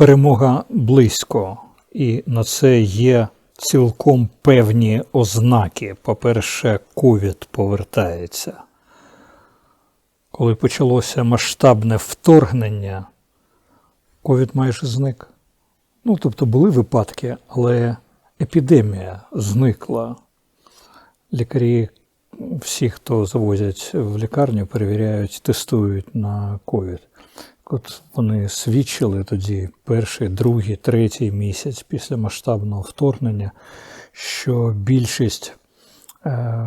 Перемога близько, і на це є цілком певні ознаки. По-перше, ковід повертається. Коли почалося масштабне вторгнення, ковід майже зник. Ну, тобто були випадки, але епідемія зникла. Лікарі, всі, хто завозять в лікарню, перевіряють, тестують на ковід. От вони свідчили тоді перший, другий, третій місяць після масштабного вторгнення, що більшість е,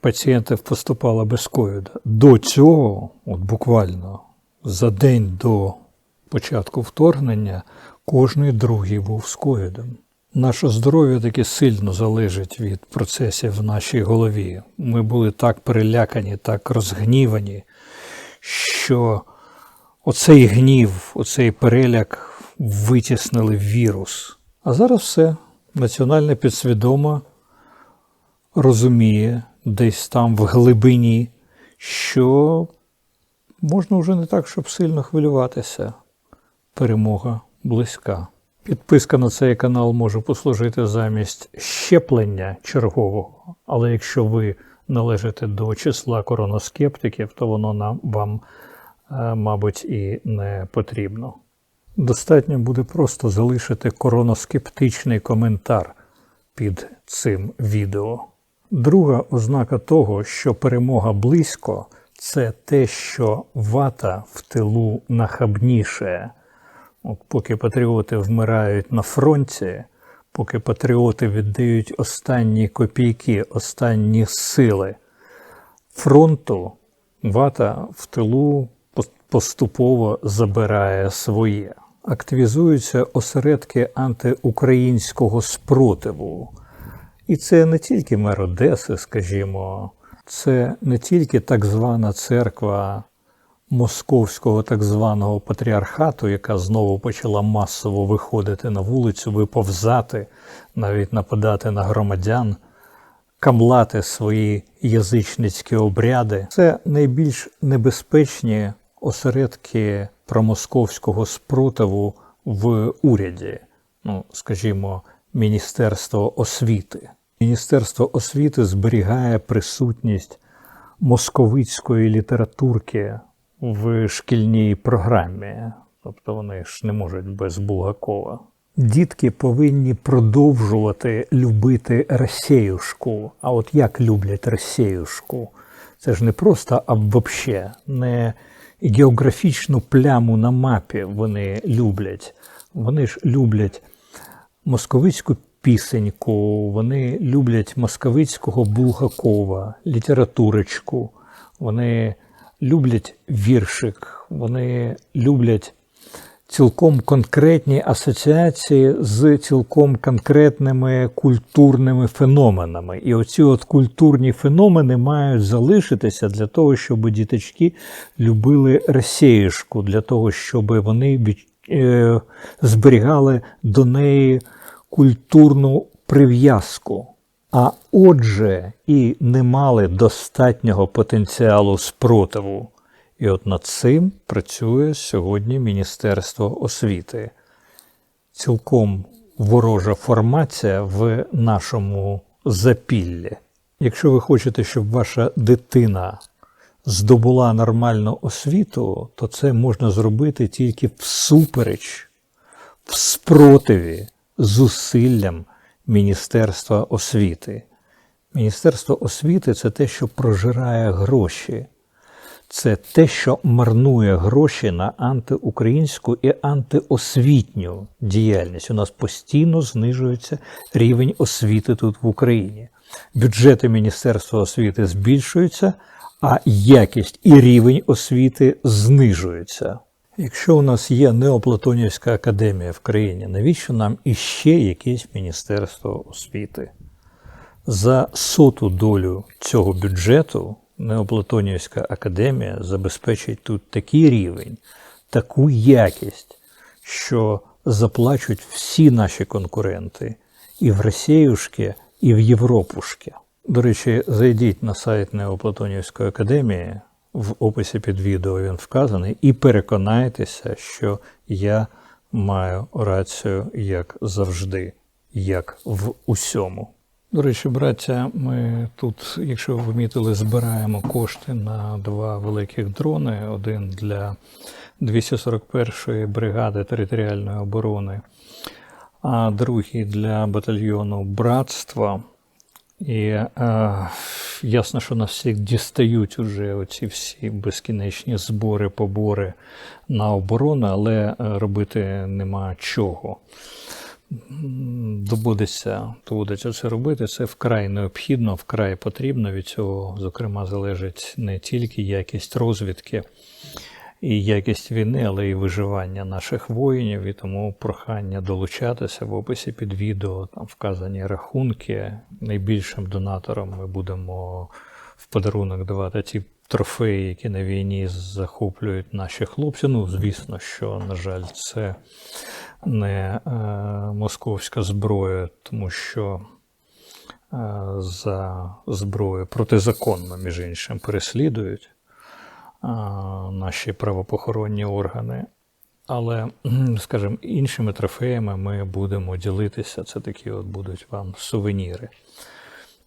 пацієнтів поступала без ковіда. До цього, от буквально за день до початку вторгнення, кожний другий був з ковідом. Наше здоров'я таки сильно залежить від процесів в нашій голові. Ми були так перелякані, так розгнівані, що оцей гнів, оцей переляк витіснили вірус. А зараз все національне підсвідомо розуміє десь там в глибині, що можна вже не так, щоб сильно хвилюватися. Перемога близька. Підписка на цей канал може послужити замість щеплення чергового, але якщо ви належите до числа короноскептиків, то воно нам вам, мабуть, і не потрібно. Достатньо буде просто залишити короноскептичний коментар під цим відео. Друга ознака того, що перемога близько, це те, що вата в тилу нахабніше. От Поки патріоти вмирають на фронті, поки патріоти віддають останні копійки, останні сили фронту, вата в тилу поступово забирає своє. Активізуються осередки антиукраїнського спротиву. І це не тільки мер Одеси, скажімо, це не тільки так звана церква московського так званого патріархату, яка знову почала масово виходити на вулицю, виповзати, навіть нападати на громадян, камлати свої язичницькі обряди, це найбільш небезпечні осередки промосковського спротиву в уряді, ну, скажімо, Міністерство освіти. Міністерство освіти зберігає присутність московицької літературки в шкільній програмі, тобто вони ж не можуть без Булгакова. Дітки повинні продовжувати любити Росіюшку. А от як люблять Росіюшку? Це ж не просто, а взагалі, не географічну пляму на мапі вони люблять. Вони ж люблять московицьку пісеньку, вони люблять московицького Булгакова, літературочку. Вони люблять віршик, вони люблять цілком конкретні асоціації з цілком конкретними культурними феноменами. І оці от культурні феномени мають залишитися для того, щоб діточки любили Росіюшку, для того, щоб вони е, зберігали до неї культурну прив'язку. А отже, і не мали достатнього потенціалу спротиву. І от над цим працює сьогодні Міністерство освіти. Цілком ворожа формація в нашому запіллі. Якщо ви хочете, щоб ваша дитина здобула нормальну освіту, то це можна зробити тільки всупереч, в спротиві, зусиллям Міністерства освіти. Міністерство освіти це те, що прожирає гроші, це те, що марнує гроші на антиукраїнську і антиосвітню діяльність. У нас постійно знижується рівень освіти тут в Україні. Бюджети Міністерства освіти збільшуються, а якість і рівень освіти знижуються. Якщо у нас є Неоплатонівська академія в країні, навіщо нам іще якесь Міністерство освіти? За соту долю цього бюджету Неоплатонівська академія забезпечить тут такий рівень, таку якість, що заплачуть всі наші конкуренти і в Росіюшки, і в Європушки. До речі, зайдіть на сайт Неоплатонівської академії в описі під відео він вказаний, і переконайтеся, що я маю рацію, як завжди, як в усьому. До речі, браття, ми тут, якщо ви помітили, збираємо кошти на два великих дрони: один для 241-ї бригади територіальної оборони, а другий для батальйону братства. І е, ясно, що нас всіх дістають уже оці всі безкінечні збори, побори на оборону, але е, робити нема чого. М, Доводиться, це робити. Це вкрай необхідно, вкрай потрібно. Від цього, зокрема, залежить не тільки якість розвідки і якість війни, але й виживання наших воїнів. І тому прохання долучатися в описі під відео, там вказані рахунки. Найбільшим донатором ми будемо в подарунок давати ті трофеї, які на війні захоплюють наші хлопці. Ну, звісно, що, на жаль, це не е, московська зброя, тому що е, за зброю протизаконно, між іншим, переслідують а, наші правопохоронні органи. Але, скажімо, іншими трофеями ми будемо ділитися. Це такі от будуть вам сувеніри.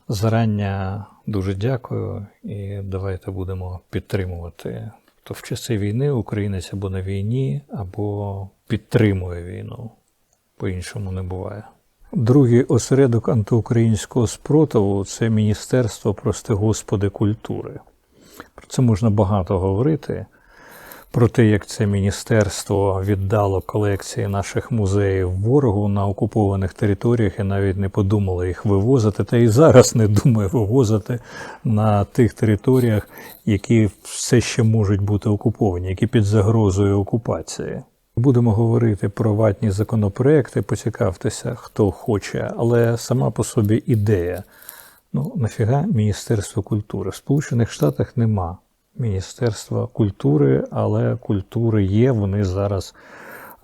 Зарання дуже дякую і давайте будемо підтримувати. То в часи війни українець або на війні, або підтримує війну. По-іншому не буває. Другий осередок антиукраїнського спротиву це Міністерство, прости Господи, культури. Про це можна багато говорити. Про те, як це міністерство віддало колекції наших музеїв ворогу на окупованих територіях і навіть не подумало їх вивозити, та і зараз не думає вивозити на тих територіях, які все ще можуть бути окуповані, які під загрозою окупації. Будемо говорити про ватні законопроекти, поцікавтеся, хто хоче, але сама по собі ідея. Ну, нафіга Міністерство культури? В Сполучених Штатах нема Міністерства культури, але культури є. Вони зараз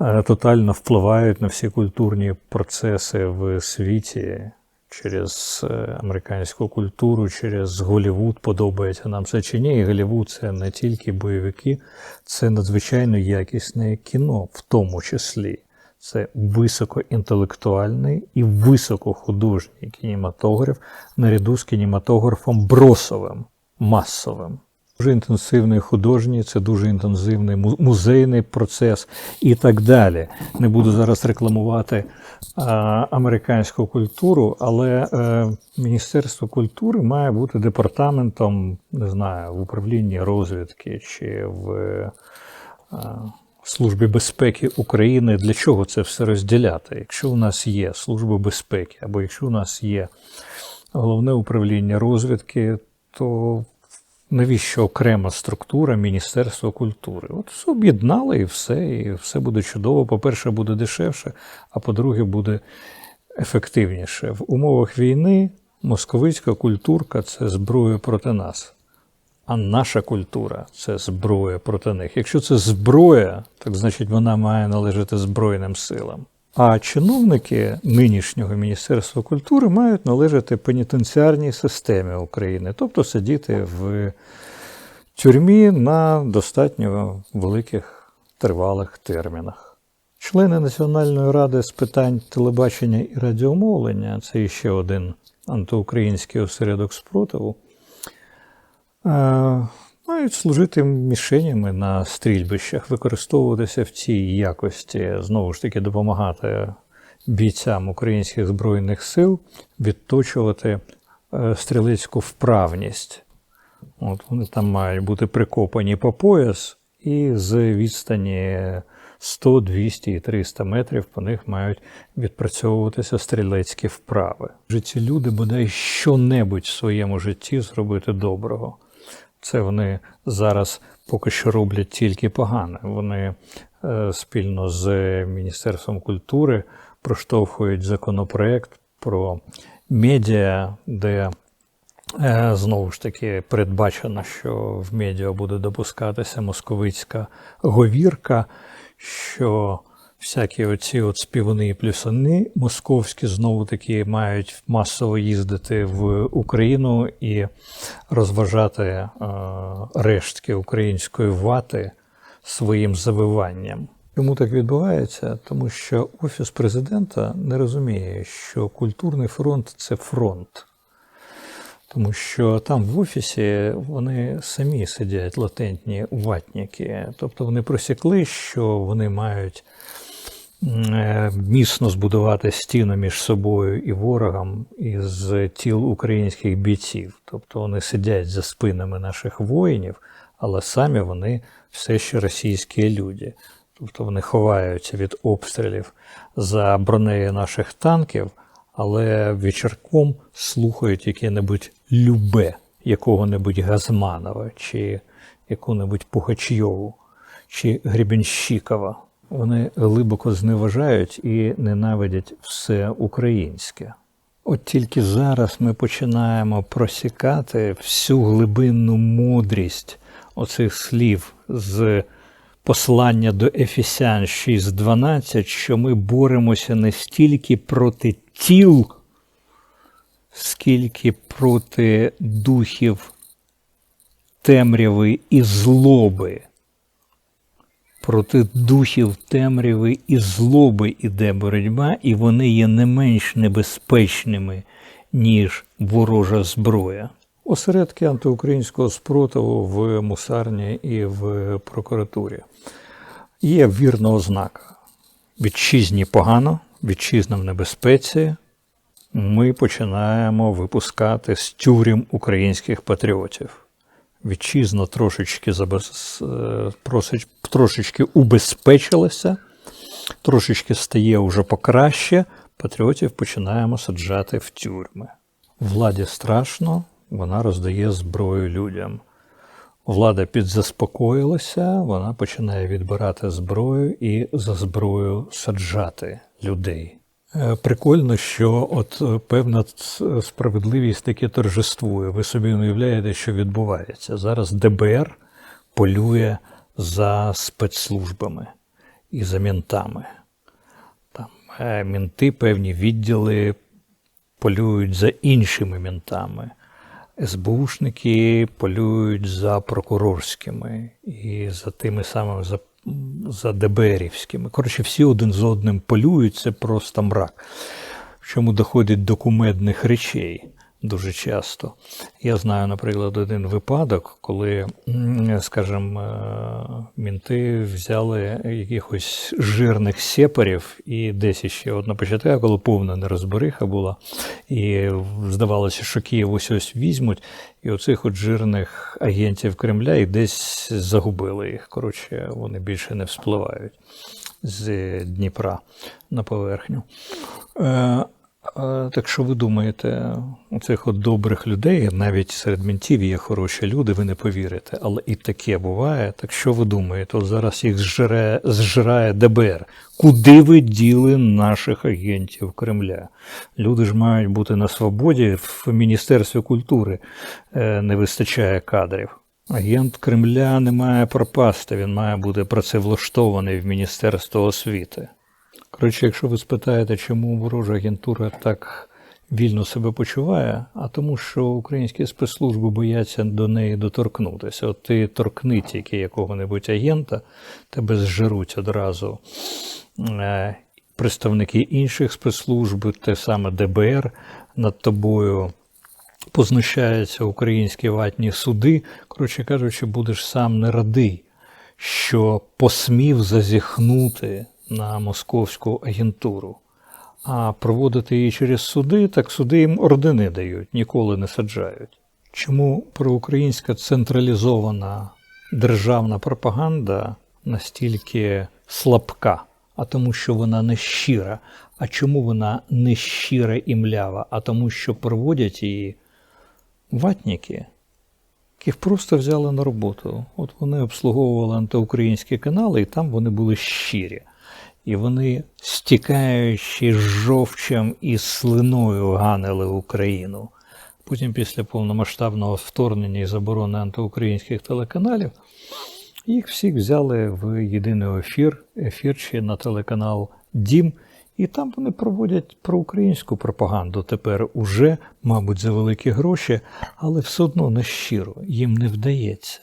е, тотально впливають на всі культурні процеси в світі через е, американську культуру, через Голівуд. Подобається нам це чи ні. І Голівуд це не тільки бойовики, це надзвичайно якісне кіно, в тому числі. Це високоінтелектуальний і високохудожній кінематограф наряду з кінематографом бросовим, масовим. Дуже інтенсивний художній, це дуже інтенсивний музейний процес і так далі. Не буду зараз рекламувати а, американську культуру, але е, Міністерство культури має бути департаментом, не знаю, в управлінні розвідки чи в. е, Службі безпеки України для чого це все розділяти? Якщо у нас є Служба безпеки, або якщо у нас є головне управління розвідки, то навіщо окрема структура Міністерства культури? От об'єднали і все, і все буде чудово. По-перше, буде дешевше, а по-друге, буде ефективніше. В умовах війни московицька культурка це зброя проти нас. А наша культура це зброя проти них. Якщо це зброя, так значить вона має належати Збройним силам. А чиновники нинішнього Міністерства культури мають належати пенітенціарній системі України, тобто сидіти в тюрмі на достатньо великих тривалих термінах. Члени Національної ради з питань телебачення і радіомовлення це ще один антиукраїнський осередок спротиву. Мають служити мішенями на стрільбищах, використовуватися в цій якості, знову ж таки, допомагати бійцям українських збройних сил відточувати е, стрілецьку вправність. От вони там мають бути прикопані по пояс, і з відстані 100, 200 і 300 метрів по них мають відпрацьовуватися стрілецькі вправи. Ці люди бодай що-небудь в своєму житті зробити доброго. Це вони зараз поки що роблять тільки погане. Вони е, спільно з Міністерством культури проштовхують законопроект про медіа, де е, знову ж таки передбачено, що в медіа буде допускатися московицька говірка, що всякі оці от співани і плюсани московські знову таки мають масово їздити в Україну і розважати е, рештки української вати своїм завиванням. Чому так відбувається? Тому що Офіс президента не розуміє, що культурний фронт це фронт. Тому що там в офісі вони самі сидять латентні ватніки. Тобто вони просікли, що вони мають міцно збудувати стіну між собою і ворогом із тіл українських бійців. Тобто вони сидять за спинами наших воїнів, але самі вони все ще російські люди. Тобто вони ховаються від обстрілів за бронею наших танків, але вечірком слухають яке-небудь любе якого-небудь Газманова чи яку-небудь Пухачйову чи Гребенщикова. Вони глибоко зневажають і ненавидять все українське. От тільки зараз ми починаємо просікати всю глибинну мудрість оцих слів з послання до Ефесян 6.12, що ми боремося не стільки проти тіл, скільки проти духів темряви і злоби. Проти духів темряви і злоби іде боротьба, і вони є не менш небезпечними, ніж ворожа зброя. Осередки антиукраїнського спротиву в мусарні і в прокуратурі. Є вірна ознака. Вітчизні погано, вітчизна в небезпеці. Ми починаємо випускати з тюрем українських патріотів. Вітчизна трошечки, забез... е, трошечки убезпечилася, трошечки стає уже покраще, патріотів починаємо саджати в тюрми. Владі страшно, вона роздає зброю людям. Влада підзаспокоїлася, вона починає відбирати зброю і за зброю саджати людей. Е, Прикольно, що от е, певна справедливість таки торжествує. Ви собі уявляєте, що відбувається. Зараз ДБР полює за спецслужбами і за мінтами. Там е, мінти, певні відділи полюють за іншими мінтами. СБУшники полюють за прокурорськими і за тими самими за, за ДБРівськими. Коротше, всі один з одним полюють, це просто мрак. Чому доходить до кумедних речей дуже часто. Я знаю, наприклад, один випадок, коли, скажімо, е, мінти взяли якихось жирних сепарів і десь ще от на початку, коли повна нерозбериха була, і здавалося, що Київ ось ось візьмуть, і оцих от жирних агентів Кремля і десь загубили їх. Коротше, вони більше не вспливають з Дніпра на поверхню. Так що ви думаєте, у цих от добрих людей, навіть серед ментів є хороші люди, ви не повірите, але і таке буває. Так що ви думаєте, от зараз їх зжирає, зжирає ДБР. Куди ви діли наших агентів Кремля? Люди ж мають бути на свободі, в Міністерстві культури е, не вистачає кадрів. Агент Кремля не має пропасти, він має бути працевлаштований в Міністерство освіти. Коротше, якщо ви спитаєте, чому ворожа агентура так вільно себе почуває, а тому, що українські спецслужби бояться до неї доторкнутися. От ти торкни тільки якого-небудь агента, тебе зжируть одразу е, представники інших спецслужб, те саме ДБР над тобою познущаються українські ватні суди. Коротше кажучи, будеш сам не радий, що посмів зазіхнути на московську агентуру. А проводити її через суди, так суди їм ордени дають, ніколи не саджають. Чому проукраїнська централізована державна пропаганда настільки слабка? А тому, що вона не щира. А чому вона не щира і млява? А тому, що проводять її ватніки, яких просто взяли на роботу. От вони обслуговували антиукраїнські канали, і там вони були щирі. І вони, стікаючи з жовчем і слиною, ганили Україну. Потім, після повномасштабного вторгнення і заборони антиукраїнських телеканалів, їх всіх взяли в єдиний ефір, ефірчі на телеканал Дім, і там вони проводять проукраїнську пропаганду тепер уже, мабуть, за великі гроші, але все одно не щиро, їм не вдається.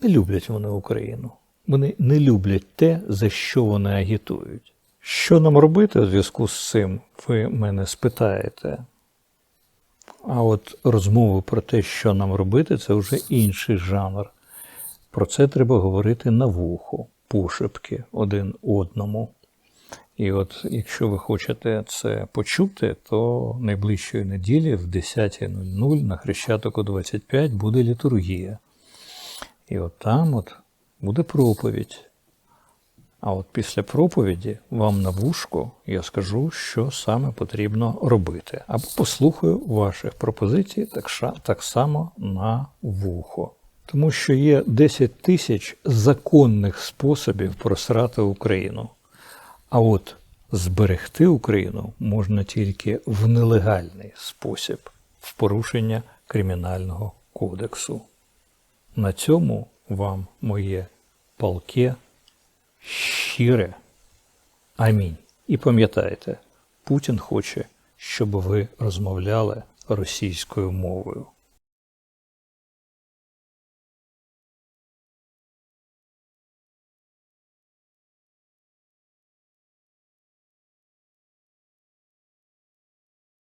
Не люблять вони Україну. Вони не люблять те, за що вони агітують. Що нам робити у зв'язку з цим, ви мене спитаєте. А от розмови про те, що нам робити, це вже інший жанр. Про це треба говорити на вухо, пошепки один одному. І от якщо ви хочете це почути, то найближчої неділі в 10.00 на Хрещатику 25 буде літургія. І от там от буде проповідь. А от після проповіді вам на вушко я скажу, що саме потрібно робити. Або послухаю ваших пропозицій так, так само на вухо. Тому що є 10 тисяч законних способів просрати Україну. А от зберегти Україну можна тільки в нелегальний спосіб, в порушення Кримінального кодексу. На цьому вам моє палке щире. Амінь. І пам'ятайте, Путін хоче, щоб ви розмовляли російською мовою.